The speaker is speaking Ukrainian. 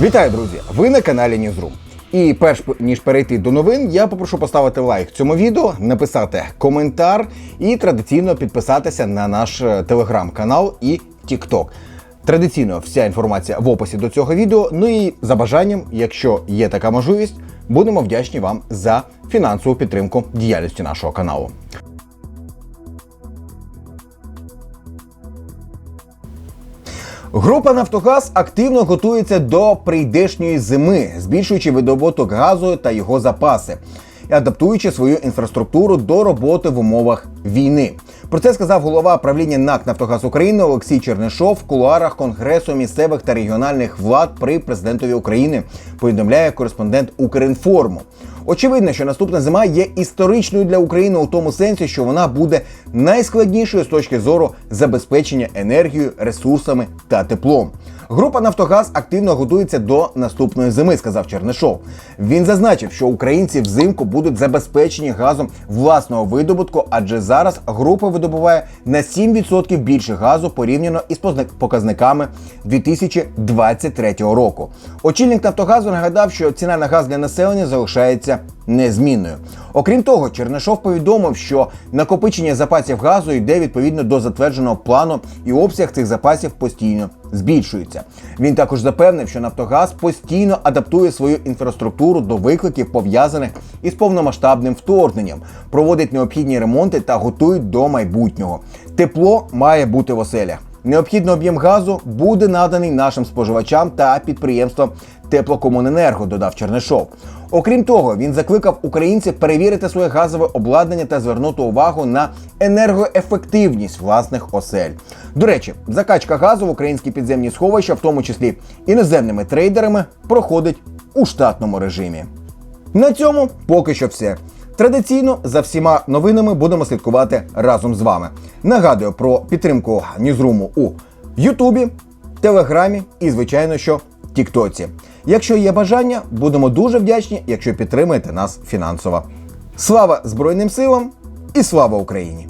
Вітаю, друзі! Ви на каналі Newsroom. І перш ніж перейти до новин, я попрошу поставити лайк цьому відео, написати коментар і традиційно підписатися на наш е, телеграм-канал і TikTok. Традиційно вся інформація в описі до цього відео. Ну і за бажанням, якщо є така можливість, будемо вдячні вам за фінансову підтримку діяльності нашого каналу. Група Нафтогаз активно готується до прийдешньої зими, збільшуючи видобуток газу та його запаси, і адаптуючи свою інфраструктуру до роботи в умовах війни. Про це сказав голова правління НАК Нафтогаз України Олексій Чернишов в кулуарах Конгресу місцевих та регіональних влад при президентові України. Повідомляє кореспондент Укрінформу. Очевидно, що наступна зима є історичною для України у тому сенсі, що вона буде найскладнішою з точки зору забезпечення енергією, ресурсами та теплом. Група Нафтогаз активно готується до наступної зими, сказав Чернишов. Він зазначив, що українці взимку будуть забезпечені газом власного видобутку, адже зараз група видобуває на 7% більше газу порівняно із показниками 2023 року. Очільник Нафтогазу нагадав, що ціна на газ для населення залишається незмінною. Окрім того, Чернишов повідомив, що накопичення запасів газу йде відповідно до затвердженого плану, і обсяг цих запасів постійно збільшується. Він також запевнив, що Нафтогаз постійно адаптує свою інфраструктуру до викликів, пов'язаних із повномасштабним вторгненням, проводить необхідні ремонти та готують до майбутнього. Тепло має бути в оселях. Необхідний об'єм газу буде наданий нашим споживачам та підприємствам Теплокомуненерго, додав Чернишов. Окрім того, він закликав українців перевірити своє газове обладнання та звернути увагу на енергоефективність власних осель. До речі, закачка газу в українські підземні сховища, в тому числі іноземними трейдерами, проходить у штатному режимі. На цьому поки що все. Традиційно за всіма новинами будемо слідкувати разом з вами. Нагадую про підтримку Ньюзруму у Ютубі, Телеграмі і, звичайно, що Тіктоці. Якщо є бажання, будемо дуже вдячні, якщо підтримаєте нас фінансово. Слава Збройним силам і слава Україні!